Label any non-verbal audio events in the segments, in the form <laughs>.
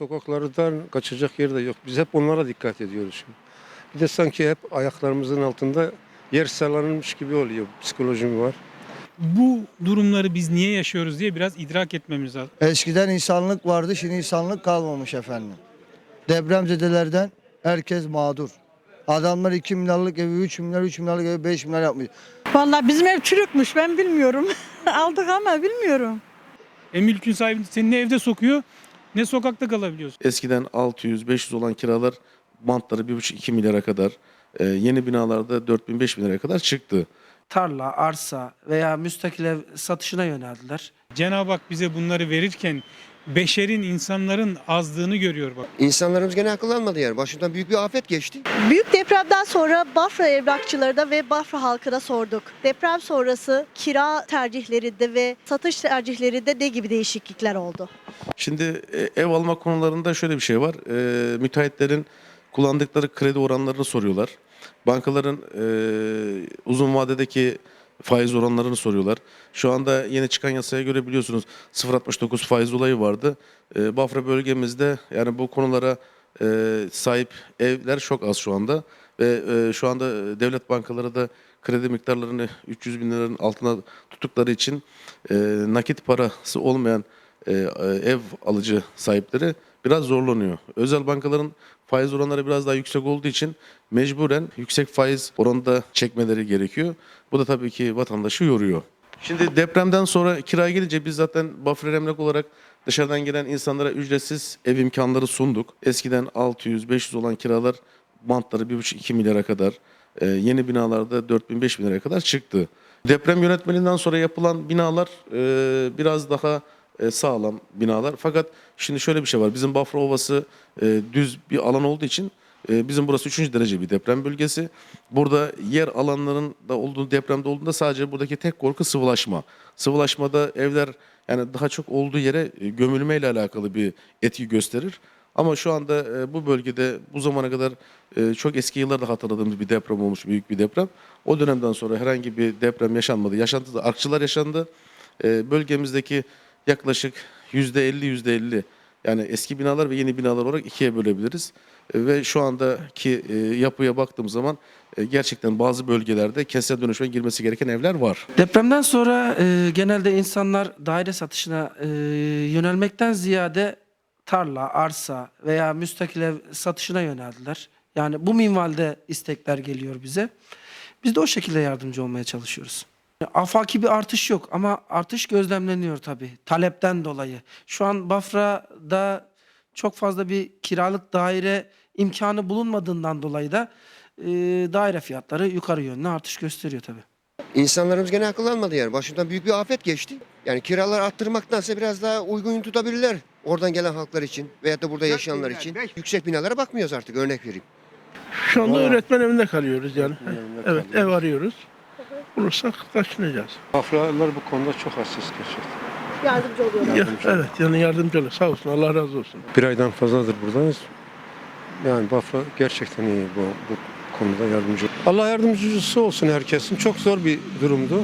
Sokaklardan kaçacak yer de yok. Biz hep onlara dikkat ediyoruz şimdi. Bir de sanki hep ayaklarımızın altında yer sallanmış gibi oluyor. Psikolojim var. Bu durumları biz niye yaşıyoruz diye biraz idrak etmemiz lazım. Eskiden insanlık vardı, şimdi insanlık kalmamış efendim. Depremzedelerden herkes mağdur. Adamlar 2 milyarlık evi 3 milyar, 3 milyarlık evi 5 milyar yapmış. Vallahi bizim ev çürükmüş ben bilmiyorum. <laughs> Aldık ama bilmiyorum. E mülkün sahibi seni ne evde sokuyor ne sokakta kalabiliyorsun. Eskiden 600-500 olan kiralar bantları 1,5-2 milyara kadar, e, yeni binalarda 4000-5000 liraya kadar çıktı. tarla, arsa veya müstakil ev satışına yöneldiler. Cenab-ı Hak bize bunları verirken beşerin, insanların azlığını görüyor bak. İnsanlarımız gene akıllanmadı yani. Başından büyük bir afet geçti. Büyük depremden sonra Bafra emlakçılarına ve Bafra halkına sorduk. Deprem sonrası kira tercihlerinde ve satış tercihlerinde ne gibi değişiklikler oldu? Şimdi e, ev alma konularında şöyle bir şey var. E, müteahhitlerin kullandıkları kredi oranlarını soruyorlar. Bankaların e, uzun vadedeki faiz oranlarını soruyorlar. Şu anda yeni çıkan yasaya göre biliyorsunuz 0.69 faiz olayı vardı. E, Bafra bölgemizde yani bu konulara e, sahip evler çok az şu anda. Ve e, şu anda devlet bankaları da kredi miktarlarını 300 bin liranın altına tuttukları için e, nakit parası olmayan e, e, ev alıcı sahipleri biraz zorlanıyor. Özel bankaların faiz oranları biraz daha yüksek olduğu için mecburen yüksek faiz oranında çekmeleri gerekiyor. Bu da tabii ki vatandaşı yoruyor. Şimdi depremden sonra kiraya gelince biz zaten Bafra Emlak olarak dışarıdan gelen insanlara ücretsiz ev imkanları sunduk. Eskiden 600-500 olan kiralar bantları 1,5-2 milyara kadar, e, yeni binalarda 4000-5000 liraya kadar çıktı. Deprem yönetmeliğinden sonra yapılan binalar e, biraz daha e, sağlam binalar. Fakat şimdi şöyle bir şey var. Bizim Bafra Ovası e, düz bir alan olduğu için e, bizim burası 3. derece bir deprem bölgesi. Burada yer alanların da olduğu depremde olduğunda sadece buradaki tek korku sıvılaşma. Sıvılaşmada evler yani daha çok olduğu yere e, gömülmeyle alakalı bir etki gösterir. Ama şu anda bu bölgede bu zamana kadar çok eski yıllarda hatırladığımız bir deprem olmuş, büyük bir deprem. O dönemden sonra herhangi bir deprem yaşanmadı. Yaşantı da artçılar yaşandı. Bölgemizdeki yaklaşık yüzde elli yüzde elli yani eski binalar ve yeni binalar olarak ikiye bölebiliriz. E, Ve şu andaki e, yapıya baktığım zaman e, gerçekten bazı bölgelerde kentsel dönüşüme girmesi gereken evler var. Depremden sonra genelde insanlar daire satışına yönelmekten ziyade tarla, arsa veya müstakil ev satışına yöneldiler. Yani bu minvalde istekler geliyor bize. Biz de o şekilde yardımcı olmaya çalışıyoruz. Afaki bir artış yok ama artış gözlemleniyor tabii talepten dolayı. Şu an Bafra'da çok fazla bir kiralık daire imkanı bulunmadığından dolayı da e, daire fiyatları yukarı yönlü artış gösteriyor tabii. İnsanlarımız gene akıllanmadı yani. Başından büyük bir afet geçti. Yani kiralar arttırmaktansa biraz daha uygun tutabilirler. Oradan gelen halklar için veyahut da burada yaşayanlar için. Yüksek binalara bakmıyoruz artık örnek vereyim. Şu anda öğretmen evinde kalıyoruz yani. Evet ev arıyoruz. Bulursak taşınacağız. Bafralılar bu konuda çok hassas gerçekten. Yardımcı oluyorlar. Ya, evet yani yardımcı olur. Sağ olsun Allah razı olsun. Bir aydan fazladır buradayız. Yani Bafra gerçekten iyi bu, bu konuda yardımcı. Allah yardımcısı olsun herkesin. Çok zor bir durumdu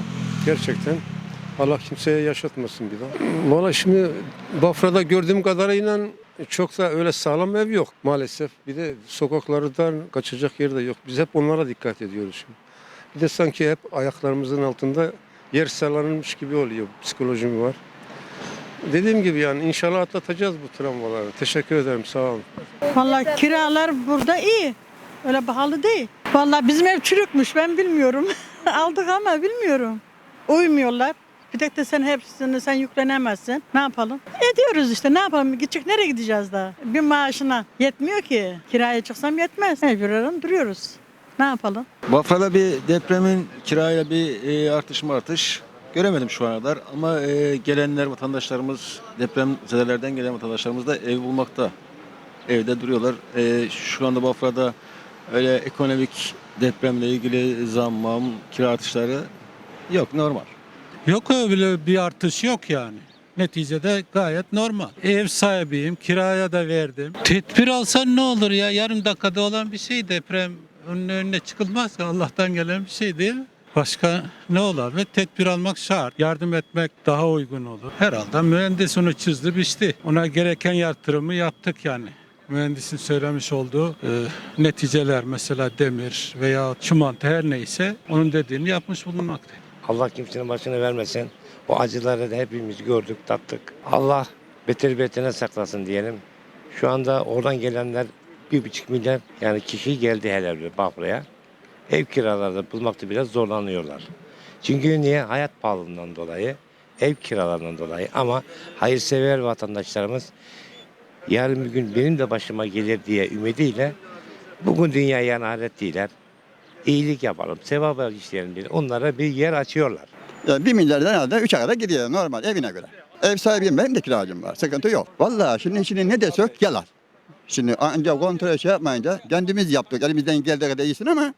gerçekten. Allah kimseye yaşatmasın bir daha. Valla şimdi Bafra'da gördüğüm kadarıyla çok da öyle sağlam ev yok maalesef. Bir de sokaklardan kaçacak yer de yok. Biz hep onlara dikkat ediyoruz şimdi. Bir de sanki hep ayaklarımızın altında yer sallanmış gibi oluyor. Psikolojim var. Dediğim gibi yani inşallah atlatacağız bu travmaları. Teşekkür ederim sağ olun. Vallahi kiralar burada iyi. Öyle pahalı değil. Vallahi bizim ev çürükmüş ben bilmiyorum. <laughs> Aldık ama bilmiyorum. Uymuyorlar. Bir tek de sen hepsini sen yüklenemezsin. Ne yapalım? Ediyoruz işte ne yapalım? Gidecek nereye gideceğiz daha? Bir maaşına yetmiyor ki. Kiraya çıksam yetmez. Mecburen duruyoruz. Ne yapalım? Bafra'da bir depremin kirayla bir e, artış mı artış göremedim şu ana kadar. Ama e, gelenler vatandaşlarımız deprem zedelerden gelen vatandaşlarımız da ev bulmakta. Evde duruyorlar. E, şu anda Bafra'da öyle ekonomik depremle ilgili zammam, kira artışları yok normal. Yok öyle bir artış yok yani. Neticede gayet normal. Ev sahibiyim, kiraya da verdim. Tedbir alsan ne olur ya? Yarım dakikada olan bir şey deprem önüne, önüne çıkılmaz Allah'tan gelen bir şey değil? Başka ne ve tedbir almak şart. Yardım etmek daha uygun olur. Herhalde mühendis onu çizdi biçti. Ona gereken yatırımı yaptık yani. Mühendisin söylemiş olduğu e, neticeler mesela demir veya çimento her neyse onun dediğini yapmış bulunmaktayız. Allah kimsenin başına vermesin. O acıları da hepimiz gördük, tattık. Allah beter betine saklasın diyelim. Şu anda oradan gelenler bir buçuk milyar yani kişi geldi hele bir Bafra'ya. Ev kiralarda bulmakta biraz zorlanıyorlar. Çünkü niye? Hayat pahalılığından dolayı, ev kiralarından dolayı ama hayırsever vatandaşlarımız yarın bir gün benim de başıma gelir diye ümidiyle bugün dünya yarın ahiret değiller. İyilik yapalım, sevap işleyelim diye onlara bir yer açıyorlar. Yani 1 milyardan herhalde 3'e kadar gidiyor normal evine göre. Ev sahibiyim benim de kiracım var. Sıkıntı yok. Vallahi şimdi şimdi ne desek yalan. Şimdi ancak kontrol şey yapmayınca kendimiz yaptık. Elimizden geldiği kadar iyisin ama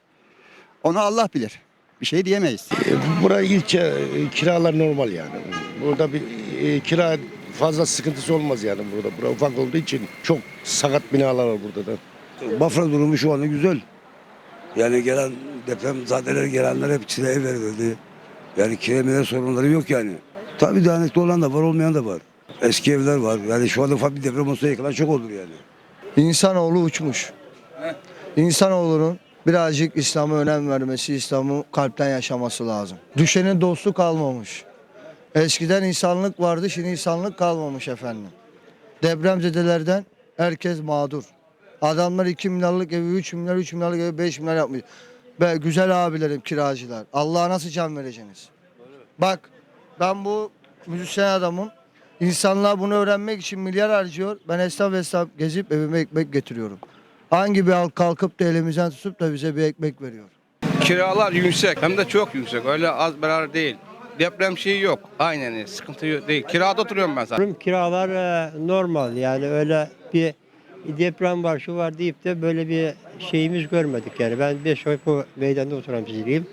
onu Allah bilir. Bir şey diyemeyiz. Buraya ilçe e, kiralar normal yani. Burada bir e, kira fazla sıkıntısı olmaz yani burada. Burası ufak olduğu için çok sakat binalar var burada da. Bafra durumu şu anda güzel. Yani gelen deprem zadeler gelenler hepsine ev verildi. Yani kiremede sorunları yok yani. Tabii dayanıklı olan da var olmayan da var. Eski evler var. Yani şu anda ufak bir deprem olsa yıkılan çok olur yani. İnsanoğlu uçmuş. İnsanoğlunun birazcık İslam'a önem vermesi, İslam'ı kalpten yaşaması lazım. Düşenin dostu kalmamış. Eskiden insanlık vardı, şimdi insanlık kalmamış efendim. Depremzedelerden herkes mağdur. Adamlar 2 milyarlık evi 3 milyar, 3 milyarlık evi 5 milyar yapmış. Be, güzel abilerim kiracılar. Allah'a nasıl can vereceksiniz? Bak ben bu müzisyen adamım. İnsanlar bunu öğrenmek için milyar harcıyor. Ben esnaf esnaf gezip evime ekmek getiriyorum. Hangi bir halk kalkıp da elimizden tutup da bize bir ekmek veriyor? Kiralar yüksek hem de çok yüksek. Öyle az bir değil. Deprem şeyi yok. Aynen sıkıntı yok değil. Kirada oturuyorum ben zaten. Kiralar e, normal yani öyle bir deprem var şu var deyip de böyle bir şeyimiz görmedik yani. Ben beş oy bu meydanda oturan biriyim.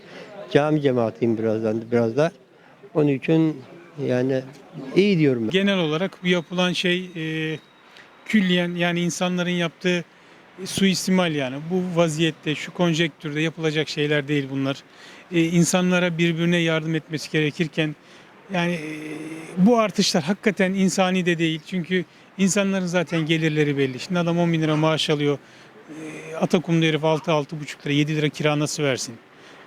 Cami cemaatiyim birazdan biraz da. Onun için yani iyi diyorum ben. Genel olarak bu yapılan şey e, külliyen yani insanların yaptığı suistimal yani. Bu vaziyette, şu konjektürde yapılacak şeyler değil bunlar. E, insanlara birbirine yardım etmesi gerekirken yani e, bu artışlar hakikaten insani de değil. Çünkü insanların zaten gelirleri belli. Şimdi adam 10 bin lira maaş alıyor. E, Atakum'da herif 6-6,5 lira, 7 lira kira nasıl versin?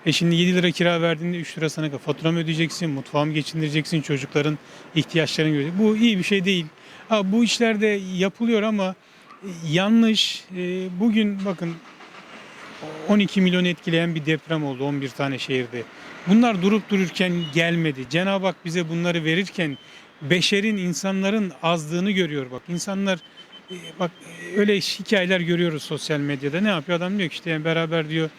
E şimdi 7 lira kira verdiğinde 3 lira sana fatura mı ödeyeceksin, mutfağı mı geçindireceksin, çocukların ihtiyaçlarını göreceksin. Bu iyi bir şey değil. Ha, bu işler de yapılıyor ama e, yanlış. E, bugün bakın 12 milyon etkileyen bir deprem oldu 11 tane şehirde. Bunlar durup dururken gelmedi. Cenab-ı Hak bize bunları verirken beşerin, insanların azdığını görüyor bak. İnsanlar e, bak e, öyle hikayeler görüyoruz sosyal medyada. Ne yapıyor adam diyor ki işte yani beraber diyor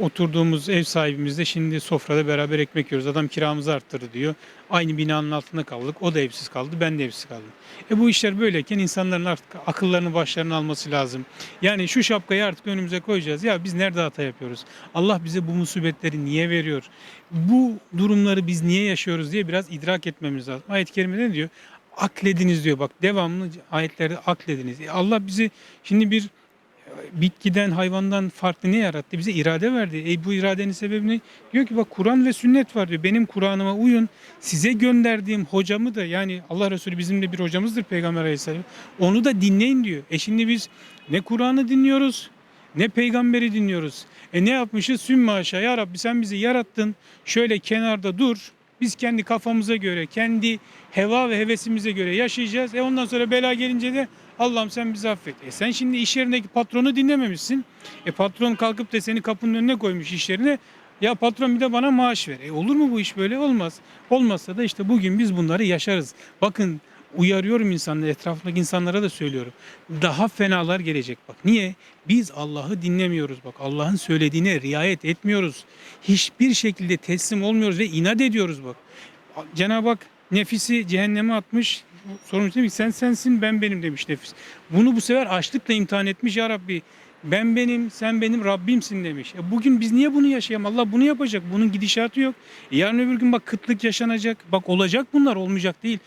oturduğumuz ev sahibimizle şimdi sofrada beraber ekmek yiyoruz. Adam kiramızı arttırdı diyor. Aynı binanın altında kaldık. O da evsiz kaldı. Ben de evsiz kaldım. E bu işler böyleyken insanların artık akıllarını başlarına alması lazım. Yani şu şapkayı artık önümüze koyacağız. Ya biz nerede hata yapıyoruz? Allah bize bu musibetleri niye veriyor? Bu durumları biz niye yaşıyoruz diye biraz idrak etmemiz lazım. Ayet-i kerimede ne diyor? Aklediniz diyor. Bak devamlı ayetlerde aklediniz. E Allah bizi şimdi bir bitkiden, hayvandan farklı ne yarattı? Bize irade verdi. E bu iradenin sebebi ne? Diyor ki bak Kur'an ve sünnet var diyor. Benim Kur'an'ıma uyun. Size gönderdiğim hocamı da yani Allah Resulü bizim de bir hocamızdır Peygamber Aleyhisselam. Onu da dinleyin diyor. E şimdi biz ne Kur'an'ı dinliyoruz ne peygamberi dinliyoruz. E ne yapmışız? Sümme aşağı. Ya Rabbi sen bizi yarattın. Şöyle kenarda dur. Biz kendi kafamıza göre, kendi heva ve hevesimize göre yaşayacağız. E ondan sonra bela gelince de Allah'ım sen bizi affet. E sen şimdi iş yerindeki patronu dinlememişsin. E patron kalkıp da seni kapının önüne koymuş iş yerine. Ya patron bir de bana maaş ver. E olur mu bu iş böyle? Olmaz. Olmazsa da işte bugün biz bunları yaşarız. Bakın uyarıyorum insanları, etrafındaki insanlara da söylüyorum. Daha fenalar gelecek bak. Niye? Biz Allah'ı dinlemiyoruz bak. Allah'ın söylediğine riayet etmiyoruz. Hiçbir şekilde teslim olmuyoruz ve inat ediyoruz bak. Cenab-ı Hak nefisi cehenneme atmış. Sormuş demiş sen sensin ben benim demiş nefis. Bunu bu sefer açlıkla imtihan etmiş ya Rabbi. Ben benim, sen benim Rabbimsin demiş. E bugün biz niye bunu yaşayalım? Allah bunu yapacak. Bunun gidişatı yok. E yarın öbür gün bak kıtlık yaşanacak. Bak olacak bunlar olmayacak değil.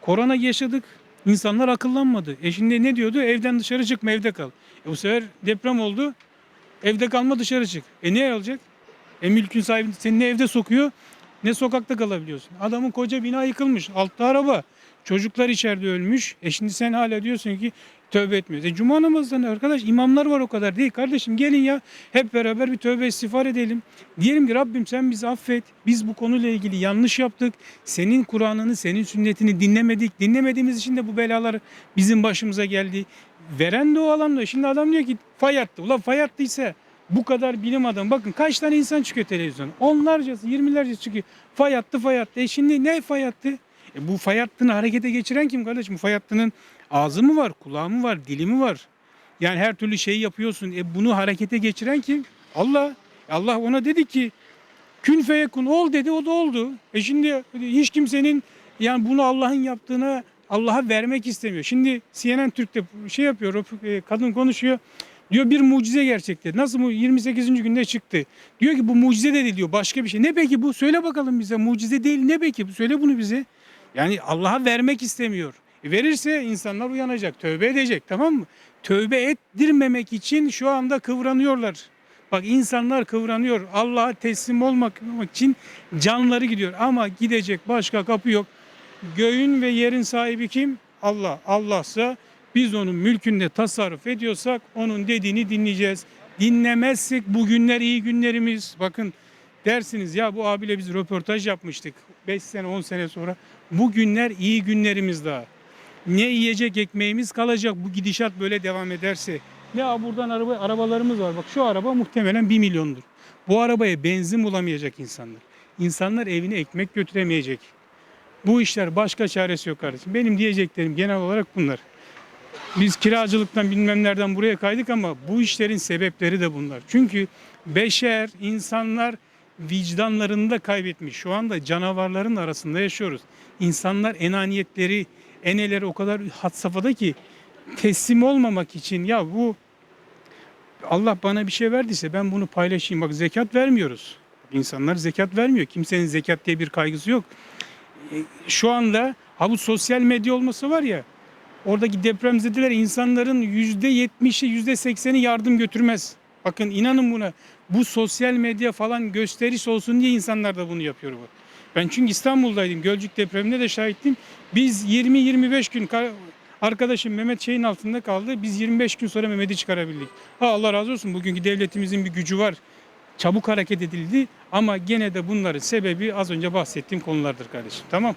Korona yaşadık. İnsanlar akıllanmadı. E şimdi ne diyordu? Evden dışarı çıkma evde kal. E bu sefer deprem oldu. Evde kalma dışarı çık. E ne olacak? E mülkün sahibi seni ne evde sokuyor ne sokakta kalabiliyorsun. Adamın koca bina yıkılmış. Altta araba. Çocuklar içeride ölmüş. E şimdi sen hala diyorsun ki tövbe etmiyoruz. E cuma namazlarında arkadaş imamlar var o kadar değil. Kardeşim gelin ya hep beraber bir tövbe istiğfar edelim. Diyelim ki Rabbim sen bizi affet. Biz bu konuyla ilgili yanlış yaptık. Senin Kur'an'ını, senin sünnetini dinlemedik. Dinlemediğimiz için de bu belalar bizim başımıza geldi. Veren de o alan Şimdi adam diyor ki fay attı. Ulan fay attıysa bu kadar bilim adamı. Bakın kaç tane insan çıkıyor televizyona. Onlarcası, yirmilerce çıkıyor. Fay attı, fay attı. E şimdi ne fay attı? E bu fay hattını harekete geçiren kim kardeşim? Bu fay hattının ağzı mı var, kulağı mı var, dili mi var? Yani her türlü şeyi yapıyorsun. E bunu harekete geçiren kim? Allah. Allah ona dedi ki kün feyekun ol dedi o da oldu. E şimdi hiç kimsenin yani bunu Allah'ın yaptığına Allah'a vermek istemiyor. Şimdi CNN Türk'te şey yapıyor, e, kadın konuşuyor. Diyor bir mucize gerçekleşti. Nasıl bu 28. günde çıktı. Diyor ki bu mucize dedi diyor başka bir şey. Ne peki bu? Söyle bakalım bize. Mucize değil ne peki? Söyle bunu bize. Yani Allah'a vermek istemiyor. E verirse insanlar uyanacak, tövbe edecek tamam mı? Tövbe ettirmemek için şu anda kıvranıyorlar. Bak insanlar kıvranıyor. Allah'a teslim olmak için canları gidiyor. Ama gidecek başka kapı yok. Göğün ve yerin sahibi kim? Allah. Allah'sa biz onun mülkünde tasarruf ediyorsak onun dediğini dinleyeceğiz. Dinlemezsek bugünler iyi günlerimiz. Bakın dersiniz ya bu abiyle biz röportaj yapmıştık 5 sene 10 sene sonra. Bugünler iyi günlerimiz daha. Ne yiyecek ekmeğimiz kalacak bu gidişat böyle devam ederse. Ya buradan araba arabalarımız var. Bak şu araba muhtemelen 1 milyondur. Bu arabaya benzin bulamayacak insanlar. İnsanlar evine ekmek götüremeyecek. Bu işler başka çaresi yok kardeşim. Benim diyeceklerim genel olarak bunlar. Biz kiracılıktan bilmem nereden buraya kaydık ama bu işlerin sebepleri de bunlar. Çünkü beşer, insanlar vicdanlarını da kaybetmiş. Şu anda canavarların arasında yaşıyoruz. İnsanlar enaniyetleri, eneleri o kadar had safhada ki teslim olmamak için ya bu Allah bana bir şey verdiyse ben bunu paylaşayım. Bak zekat vermiyoruz. İnsanlar zekat vermiyor. Kimsenin zekat diye bir kaygısı yok. E, Şu anda ha bu sosyal medya olması var ya oradaki depremzedeler insanların yüzde yetmişi yüzde sekseni yardım götürmez. Bakın inanın buna. Bu sosyal medya falan gösteriş olsun diye insanlar da bunu yapıyor. bu. Ben çünkü İstanbul'daydım. Gölcük depremine de şahittim. Biz 20-25 gün ka- arkadaşım Mehmet şeyin altında kaldı. Biz 25 gün sonra Mehmet'i çıkarabildik. Ha Allah razı olsun bugünkü devletimizin bir gücü var. Çabuk hareket edildi ama gene de bunların sebebi az önce bahsettiğim konulardır kardeşim. Tamam.